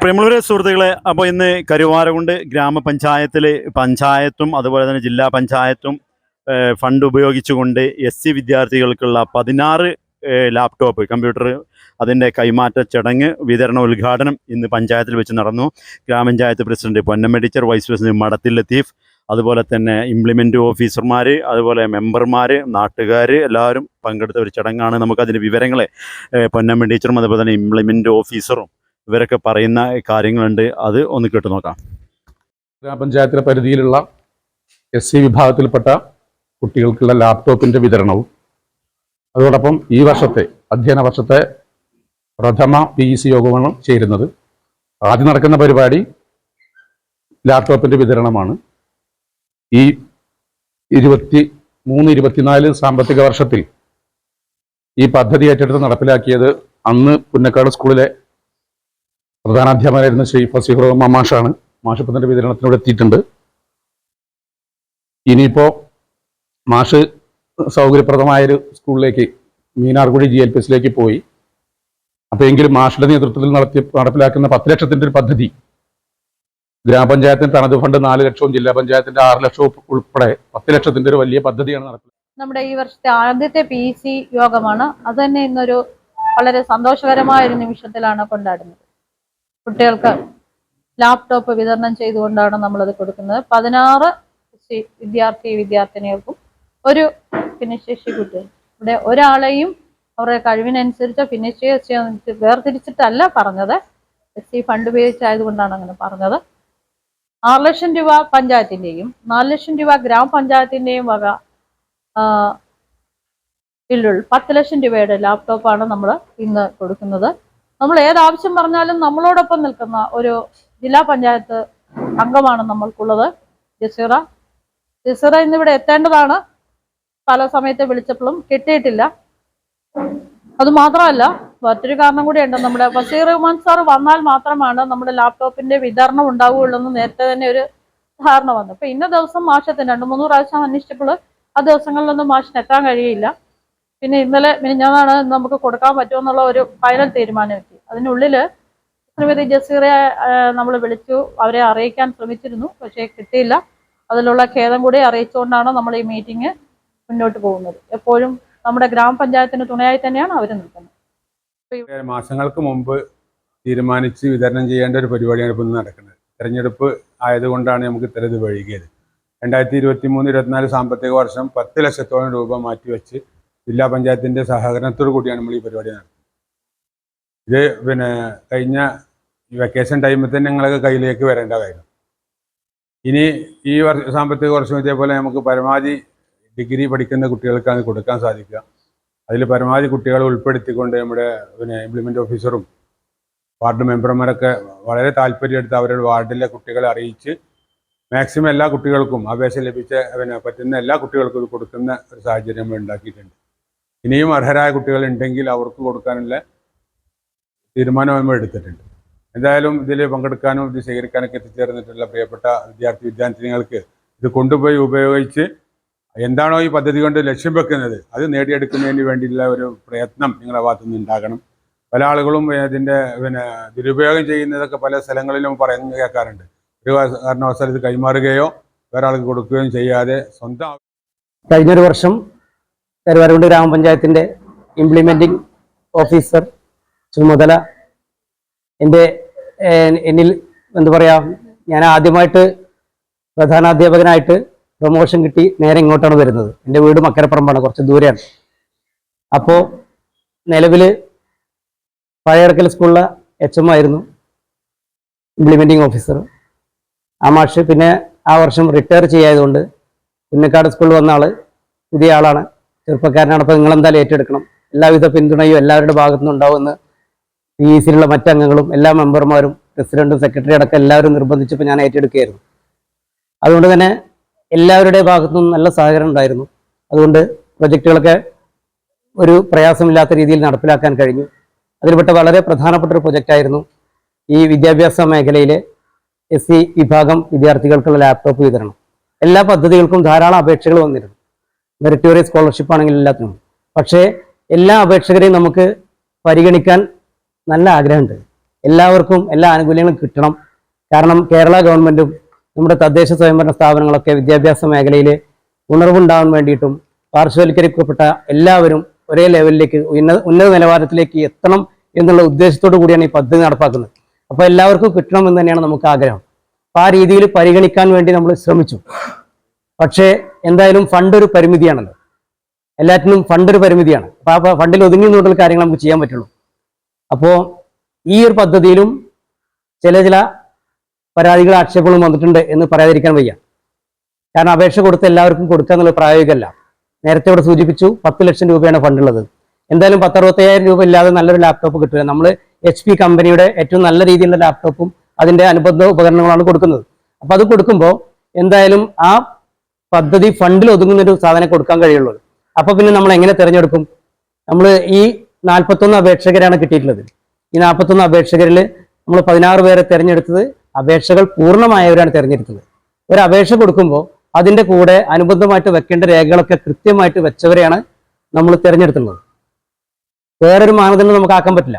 പ്രിയമുള്ളവരെ സുഹൃത്തുക്കളെ അപ്പോൾ ഇന്ന് കരുവാരകുണ്ട് ഗ്രാമപഞ്ചായത്തിൽ പഞ്ചായത്തും അതുപോലെ തന്നെ ജില്ലാ പഞ്ചായത്തും ഫണ്ട് ഉപയോഗിച്ചുകൊണ്ട് എസ് സി വിദ്യാർത്ഥികൾക്കുള്ള പതിനാറ് ലാപ്ടോപ്പ് കമ്പ്യൂട്ടർ അതിന്റെ കൈമാറ്റ ചടങ്ങ് വിതരണ ഉദ്ഘാടനം ഇന്ന് പഞ്ചായത്തിൽ വെച്ച് നടന്നു. ഗ്രാമപഞ്ചായത്ത് president Ponnamma teacher vice president Madathil Latheef അതുപോലെ തന്നെ ഇംപ്ലിമെന്റ് ഓഫീസർമാർ അതുപോലെ മെമ്പർമാർ നാട്ടുകാർ എല്ലാവരും പങ്കെടുത്ത ഒരു ചടങ്ങാണ് നമുക്കതിന്റെ വിവരങ്ങളെ പൊന്നമ്മ ടീച്ചറും അതുപോലെ തന്നെ ഇംപ്ലിമെന്റ് ഓഫീസറും ഇവരൊക്കെ പറയുന്ന കാര്യങ്ങളുണ്ട് അത് ഒന്ന് കേട്ടു നോക്കാം. ഗ്രാമപഞ്ചായത്തിലെ പരിധിയിലുള്ള എസ് സി വിഭാഗത്തിൽപ്പെട്ട കുട്ടികൾക്കുള്ള ലാപ്ടോപ്പിന്റെ വിതരണവും അതോടൊപ്പം ഈ വർഷത്തെ അധ്യയന വർഷത്തെ പ്രഥമ പി ഇ സി യോഗമാണ് ചേരുന്നത്. ആദ്യം നടക്കുന്ന പരിപാടി ലാപ്ടോപ്പിന്റെ വിതരണമാണ്. ഈ ഇരുപത്തി മൂന്ന് ഇരുപത്തിനാല് സാമ്പത്തിക വർഷത്തിൽ ഈ പദ്ധതി ഏറ്റെടുത്ത് നടപ്പിലാക്കിയത് അന്ന് പുന്നക്കാട് സ്കൂളിലെ പ്രധാനാധ്യാപകനായിരുന്ന ശ്രീ ഫസീഹ് റഹ്മാൻ മാഷാണ്. മാഷപ്പത്തിന്റെ വിതരണത്തിനോട് എത്തിയിട്ടുണ്ട്. ഇനിയിപ്പോ മാഷ് സൗകര്യപ്രദമായൊരു സ്കൂളിലേക്ക് മീനാർകുഴി ജി എൽ പി എസിലേക്ക് പോയി. അപ്പൊ എങ്കിലും മാഷിന്റെ നേതൃത്വത്തിൽ നടത്തി നടപ്പിലാക്കുന്ന പത്ത് ലക്ഷത്തിന്റെ ഒരു പദ്ധതി ഗ്രാമപഞ്ചായത്തിന്റെ തനത് ഫണ്ട് നാല് ലക്ഷവും ജില്ലാ പഞ്ചായത്തിന്റെ ആറ് ലക്ഷവും ഉൾപ്പെടെ പത്ത് ലക്ഷത്തിന്റെ ഒരു വലിയ പദ്ധതിയാണ് നടപ്പിലാക്കുന്നത് നമ്മുടെ ഈ വർഷത്തെ ആദ്യത്തെ പി യോഗമാണ്. അത് തന്നെ ഇന്നൊരു വളരെ സന്തോഷകരമായ ഒരു നിമിഷത്തിലാണ് കൊണ്ടാടുന്നത്. കുട്ടികൾക്ക് ലാപ്ടോപ്പ് വിതരണം ചെയ്തുകൊണ്ടാണ് നമ്മളത് കൊടുക്കുന്നത്. പതിനാറ് വിദ്യാർത്ഥി വിദ്യാർത്ഥിനികൾക്കും ഒരു ഭിന്നശേഷി കുട്ടികൾ ഇവിടെ ഒരാളെയും അവരുടെ കഴിവിനനുസരിച്ച് ഭിന്നശേഷി വേർതിരിച്ചിട്ടല്ല പറഞ്ഞത്. എസ് സി ഫണ്ട് ഉപയോഗിച്ചായതുകൊണ്ടാണ് അങ്ങനെ പറഞ്ഞത്. ആറ് ലക്ഷം രൂപ പഞ്ചായത്തിന്റെയും നാല് ലക്ഷം രൂപ ഗ്രാമപഞ്ചായത്തിന്റെയും വക ബില്ലുൾ പത്ത് ലക്ഷം രൂപയുടെ ലാപ്ടോപ്പാണ് നമ്മൾ ഇന്ന് കൊടുക്കുന്നത്. നമ്മൾ ഏത് ആവശ്യം പറഞ്ഞാലും നമ്മളോടൊപ്പം നിൽക്കുന്ന ഒരു ജില്ലാ പഞ്ചായത്ത് അംഗമാണ് നമ്മൾക്കുള്ളത്. ജസീറ. ജസീറ ഇന്നിവിടെ എത്തേണ്ടതാണ്. പല സമയത്ത് വിളിച്ചപ്പോഴും കിട്ടിയിട്ടില്ല. അത് മാത്രമല്ല മറ്റൊരു കാരണം കൂടി ഉണ്ട്. നമ്മുടെ ബഷീർ റഹ്മാൻ സാർ വന്നാൽ മാത്രമാണ് നമ്മുടെ ലാപ്ടോപ്പിന്റെ വിതരണം ഉണ്ടാവുകയുള്ളൂ എന്ന് നേരത്തെ തന്നെ ഒരു ധാരണ വന്നു. അപ്പൊ ഇന്ന ദിവസം മാഷത്തിന് രണ്ട് മൂന്ന് പ്രാവശ്യം അന്വേഷിച്ചപ്പോൾ ആ ദിവസങ്ങളിലൊന്നും മാഷിന് എത്താൻ കഴിയില്ല. പിന്നെ ഇന്നലെ മിനിഞ്ഞാന്നാണ് നമുക്ക് കൊടുക്കാൻ പറ്റുമെന്നുള്ള ഒരു ഫൈനൽ തീരുമാനം അതിനുള്ളിൽ ശ്രീമതി ജസീറെ നമ്മൾ വിളിച്ചു അവരെ അറിയിക്കാൻ ശ്രമിച്ചിരുന്നു പക്ഷേ കിട്ടിയില്ല. അതിലുള്ള ഖേദം കൂടി അറിയിച്ചുകൊണ്ടാണ് നമ്മൾ ഈ മീറ്റിംഗ് മുന്നോട്ട് പോകുന്നത്. എപ്പോഴും നമ്മുടെ ഗ്രാമപഞ്ചായത്തിന് തുണയായി തന്നെയാണ് അവർ നിൽക്കുന്നത്. മാസങ്ങൾക്ക് മുമ്പ് തീരുമാനിച്ച് വിതരണം ചെയ്യേണ്ട ഒരു പരിപാടിയാണ് ഇപ്പോൾ നടക്കുന്നത്. തെരഞ്ഞെടുപ്പ് ആയതുകൊണ്ടാണ് നമുക്ക് ഇത്ര ഇത് വൈകിയത്. രണ്ടായിരത്തി ഇരുപത്തി മൂന്ന് ഇരുപത്തിനാല് സാമ്പത്തിക വർഷം പത്ത് ലക്ഷത്തോളം രൂപ മാറ്റിവെച്ച് ജില്ലാ പഞ്ചായത്തിന്റെ സഹകരണത്തോടു കൂടിയാണ് നമ്മൾ ഈ പരിപാടി നടത്തുന്നത്. ഇത് പിന്നെ കഴിഞ്ഞ വെക്കേഷൻ ടൈമിൽ തന്നെ ഞങ്ങളൊക്കെ കയ്യിലേക്ക് വരേണ്ടതായിരുന്നു. ഇനി ഈ വർഷ സാമ്പത്തിക വർഷം ഇതേപോലെ നമുക്ക് പരമാവധി ഡിഗ്രി പഠിക്കുന്ന കുട്ടികൾക്കാണ് കൊടുക്കാൻ സാധിക്കുക. അതിൽ പരമാവധി കുട്ടികളെ ഉൾപ്പെടുത്തിക്കൊണ്ട് നമ്മുടെ പിന്നെ ഇംപ്ലിമെന്റ് ഓഫീസറും വാർഡ് മെമ്പർമാരൊക്കെ വളരെ താല്പര്യമെടുത്ത് അവരുടെ വാർഡിലെ കുട്ടികളെ അറിയിച്ച് മാക്സിമം എല്ലാ കുട്ടികൾക്കും അപേക്ഷ ലഭിച്ച പിന്നെ പറ്റുന്ന എല്ലാ കുട്ടികൾക്കും ഇത് കൊടുക്കുന്ന ഒരു സാഹചര്യം ഉണ്ടാക്കിയിട്ടുണ്ട്. ഇനിയും അർഹരായ കുട്ടികൾ ഉണ്ടെങ്കിൽ അവർക്ക് കൊടുക്കാനുള്ള തീരുമാനം നമ്മൾ എടുത്തിട്ടുണ്ട്. എന്തായാലും ഇതിൽ പങ്കെടുക്കാനും ഇത് സ്വീകരിക്കാനൊക്കെ എത്തിച്ചേർന്നിട്ടുള്ള പ്രിയപ്പെട്ട വിദ്യാർത്ഥി വിദ്യാർത്ഥിനികൾക്ക് ഇത് കൊണ്ടുപോയി ഉപയോഗിച്ച് എന്താണോ ഈ പദ്ധതി കൊണ്ട് ലക്ഷ്യം വെക്കുന്നത് അത് നേടിയെടുക്കുന്നതിന് വേണ്ടിയുള്ള ഒരു പ്രയത്നം നിങ്ങളുടെ ഭാഗത്തു ഉണ്ടാകണം. പല ആളുകളും ഇതിന്റെ പിന്നെ ദുരുപയോഗം ചെയ്യുന്നതൊക്കെ പല സ്ഥലങ്ങളിലും പറയുന്ന കേൾക്കാറുണ്ട്. ഒരു കാരണവശാൽ ഇത് കൈമാറുകയോ ആൾക്ക് കൊടുക്കുകയും ചെയ്യാതെ സ്വന്തം കഴിഞ്ഞൊരു വർഷം കരുവാരകുണ്ട് ഗ്രാമപഞ്ചായത്തിന്റെ ഇംപ്ലിമെന്റിംഗ് ഓഫീസർ ചുമതല എന്റെ എന്നിൽ എന്താ പറയാ ഞാൻ ആദ്യമായിട്ട് പ്രധാനാധ്യാപകനായിട്ട് പ്രൊമോഷൻ കിട്ടി നേരെ ഇങ്ങോട്ടാണ് വരുന്നത്. എന്റെ വീട് മക്കരപ്പറമ്പാണ് കുറച്ച് ദൂരെയാണ്. അപ്പോൾ നിലവിൽ പഴയടക്കൽ സ്കൂളിലെ എച്ച് എം ആയിരുന്നു ഇംപ്ലിമെന്റിംഗ് ഓഫീസർ ആ മാഷ് പിന്നെ ആ വർഷം റിട്ടയർ ചെയ്യായതുകൊണ്ട് പുന്നക്കാട് സ്കൂളിൽ വന്ന ആൾ പുതിയ ആളാണ്. ചെറുപ്പക്കാരനാണ് അപ്പോൾ നിങ്ങളെന്തായാലും ഏറ്റെടുക്കണം. എല്ലാവിധ പിന്തുണയും എല്ലാവരുടെ ഭാഗത്തു നിന്നുണ്ടാവുമെന്ന് പി ഇ സിയിലുള്ള മറ്റംഗങ്ങളും എല്ലാ മെമ്പർമാരും പ്രസിഡന്റും സെക്രട്ടറി അടക്കം എല്ലാവരും നിർബന്ധിച്ചപ്പോൾ ഞാൻ ഏറ്റെടുക്കുകയായിരുന്നു. അതുകൊണ്ട് തന്നെ എല്ലാവരുടെ ഭാഗത്തു നിന്നും നല്ല സഹകരണം ഉണ്ടായിരുന്നു. അതുകൊണ്ട് പ്രൊജക്റ്റുകളൊക്കെ ഒരു പ്രയാസമില്ലാത്ത രീതിയിൽ നടപ്പിലാക്കാൻ കഴിഞ്ഞു. അതിൽപ്പെട്ട വളരെ പ്രധാനപ്പെട്ട ഒരു പ്രൊജക്റ്റായിരുന്നു ഈ വിദ്യാഭ്യാസ മേഖലയിലെ എസ് സി വിഭാഗം വിദ്യാർത്ഥികൾക്കുള്ള ലാപ്ടോപ്പ് വിതരണം. എല്ലാ പദ്ധതികൾക്കും ധാരാളം അപേക്ഷകൾ വന്നിരുന്നു. മെറിറ്റോറിയ സ്കോളർഷിപ്പ് ആണെങ്കിലും എല്ലാത്തിനും. പക്ഷേ എല്ലാ അപേക്ഷകരെയും നമുക്ക് പരിഗണിക്കാൻ നല്ല ആഗ്രഹമുണ്ട്. എല്ലാവർക്കും എല്ലാ ആനുകൂല്യങ്ങളും കിട്ടണം. കാരണം കേരള ഗവൺമെന്റും നമ്മുടെ തദ്ദേശ സ്വയംഭരണ സ്ഥാപനങ്ങളൊക്കെ വിദ്യാഭ്യാസ മേഖലയിൽ ഉണർവുണ്ടാവാൻ വേണ്ടിയിട്ടും പാർശ്വവൽക്കരിക്കപ്പെട്ട എല്ലാവരും ഒരേ ലെവലിലേക്ക് ഉന്നത ഉന്നത നിലവാരത്തിലേക്ക് എത്തണം എന്നുള്ള ഉദ്ദേശത്തോടു കൂടിയാണ് ഈ പദ്ധതി നടപ്പാക്കുന്നത്. അപ്പോൾ എല്ലാവർക്കും കിട്ടണം എന്ന് തന്നെയാണ് നമുക്ക് ആഗ്രഹം. അപ്പം ആ രീതിയിൽ പരിഗണിക്കാൻ വേണ്ടി നമ്മൾ ശ്രമിച്ചു. പക്ഷേ എന്തായാലും ഫണ്ട് ഒരു പരിമിതിയാണല്ലോ. എല്ലാറ്റിനും ഫണ്ട് ഒരു പരിമിതിയാണ്. അപ്പോൾ ആ ഫണ്ടിൽ ഒതുങ്ങി നിന്നുള്ള കാര്യങ്ങൾ നമുക്ക് ചെയ്യാൻ പറ്റുള്ളൂ. അപ്പോൾ ഈ ഒരു പദ്ധതിയിലും ചില ചില പരാതികൾ ആക്ഷേപങ്ങളും വന്നിട്ടുണ്ട് എന്ന് പറയാതിരിക്കാൻ വയ്യ. കാരണം അപേക്ഷ കൊടുത്ത് എല്ലാവർക്കും കൊടുക്കുക എന്നുള്ളത് പ്രായോഗികമല്ല. നേരത്തെ ഇവിടെ സൂചിപ്പിച്ചു പത്ത് ലക്ഷം രൂപയാണ് ഫണ്ടുള്ളത് എന്തായാലും പത്തറുപത്തയ്യായിരം രൂപ ഇല്ലാതെ നല്ലൊരു ലാപ്ടോപ്പ് കിട്ടില്ല നമ്മൾ എച്ച് പി കമ്പനിയുടെ ഏറ്റവും നല്ല രീതിയിലുള്ള ലാപ്ടോപ്പും അതിന്റെ അനുബന്ധ ഉപകരണങ്ങളാണ് കൊടുക്കുന്നത്. അപ്പൊ അത് കൊടുക്കുമ്പോൾ എന്തായാലും ആ പദ്ധതി ഫണ്ടിൽ ഒതുങ്ങുന്ന ഒരു സാധനം കൊടുക്കാൻ കഴിയുള്ളൂ. അപ്പോൾ പിന്നെ നമ്മൾ എങ്ങനെ തിരഞ്ഞെടുക്കും? നമ്മൾ ഈ നാൽപ്പത്തൊന്ന് അപേക്ഷകരാണ് കിട്ടിയിട്ടുള്ളത്. ഈ നാൽപ്പത്തൊന്ന് അപേക്ഷകരിൽ നമ്മൾ പതിനാറ് പേരെ തിരഞ്ഞെടുത്തത് അപേക്ഷകൾ പൂർണമായവരാണ് തിരഞ്ഞെടുത്തത്. ഒരു അപേക്ഷ കൊടുക്കുമ്പോൾ അതിന്റെ കൂടെ അനുബന്ധമായിട്ട് വെക്കേണ്ട രേഖകളൊക്കെ കൃത്യമായിട്ട് വെച്ചവരെയാണ് നമ്മൾ തിരഞ്ഞെടുത്തുള്ളത് വേറൊരു മാനദണ്ഡം നമുക്ക് ആക്കാൻ പറ്റില്ല.